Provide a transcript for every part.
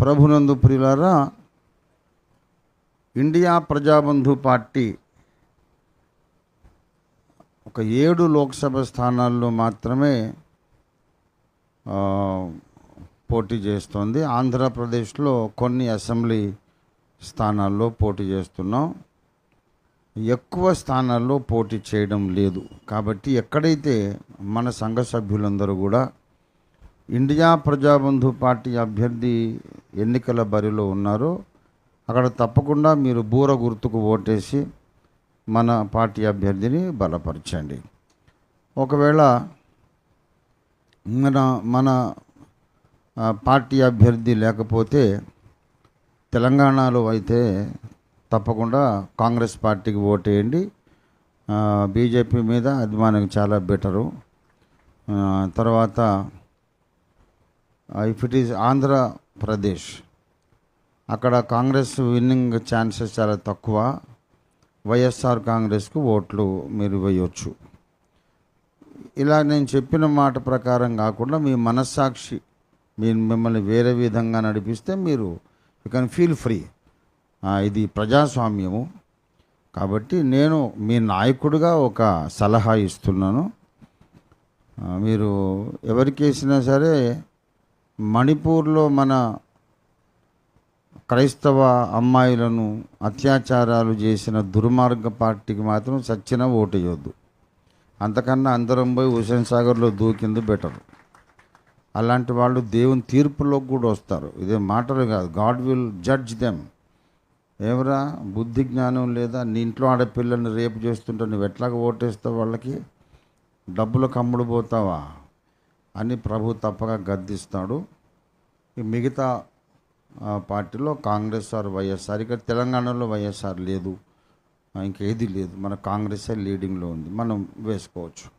ప్రభునందు ప్రియులారా India Prajabandhu party ఒక ఏడు లోక్సభ స్థానాల్లో మాత్రమే పోటీ చేస్తోంది. ఆంధ్రప్రదేశ్లో కొన్ని అసెంబ్లీ స్థానాల్లో పోటీ చేస్తున్నాం. ఎక్కువ స్థానాల్లో పోటీ చేయడం లేదు. కాబట్టి ఎక్కడైతే మన సంఘ సభ్యులందరూ కూడా ఇండియా ప్రజాబంధు పార్టీ అభ్యర్థి ఎన్నికల బరిలో ఉన్నారో. అక్కడ తప్పకుండా మీరు బూర గుర్తుకు ఓటేసి మన పార్టీ అభ్యర్థిని బలపరచండి. ఒకవేళ మన మన పార్టీ అభ్యర్థి లేకపోతే తెలంగాణలో అయితే తప్పకుండా కాంగ్రెస్ పార్టీకి ఓటేయండి. బీజేపీ మీద అది చాలా బెటరు. తర్వాత ఇఫ్ ఇట్ ఈజ్ ప్రదేశ్. అక్కడ కాంగ్రెస్ విన్నింగ్ ఛాన్సెస్ చాలా తక్కువ. వైఎస్ఆర్ కాంగ్రెస్కు ఓట్లు మీరు వేయొచ్చు. ఇలా నేను చెప్పిన మాట ప్రకారం కాకుండా మీ మనస్సాక్షి మీ మిమ్మల్ని వేరే విధంగా నడిపిస్తే మీరు యూ కెన్ ఫీల్ ఫ్రీ ఇది ప్రజాస్వామ్యము. కాబట్టి నేను మీ నాయకుడిగా ఒక సలహా ఇస్తున్నాను. మీరు ఎవరికేసినా సరే మణిపూర్లో మన క్రైస్తవ అమ్మాయిలను అత్యాచారాలు చేసిన దుర్మార్గ పార్టీకి మాత్రం సచ్చిన ఓటు చేయొద్దు అంతకన్నా అందరం పోయి హుసేన్ సాగర్లో దూకింది బెటర్. అలాంటి వాళ్ళు దేవుని తీర్పులోకి కూడా వస్తారు. ఇదే మాటలు కాదు. గాడ్ విల్ జడ్జ్ దెమ్ ఏమరా? బుద్ధి జ్ఞానం లేదా? నీ ఇంట్లో ఆడపిల్లల్ని రేపు చేస్తుంటే నువ్వు ఎట్లాగ ఓటేస్తావు వాళ్ళకి? డబ్బులు కమ్ముడు పోతావా? అని ప్రభు తప్పక గద్దిస్తాడు. ఈ మిగతా పార్టీలో కాంగ్రెస్ ఆర్ వైఎస్ఆర్ ఇక్కడ తెలంగాణలో వైఎస్ఆర్ లేదు. ఇంకేది లేదు. మన కాంగ్రెసే లీడింగ్లో ఉంది. మనం వేసుకోవచ్చు.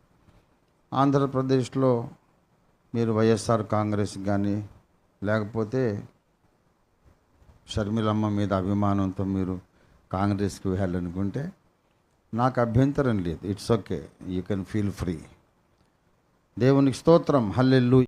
ఆంధ్రప్రదేశ్లో మీరు వైఎస్ఆర్ కాంగ్రెస్ కానీ లేకపోతే షర్మిలమ్మ మీద అభిమానంతో మీరు కాంగ్రెస్కి వెళ్ళాలనుకుంటే నాకు అభ్యంతరం లేదు. It's okay you can feel free దేవునికి స్తోత్రం. హల్లెల్లు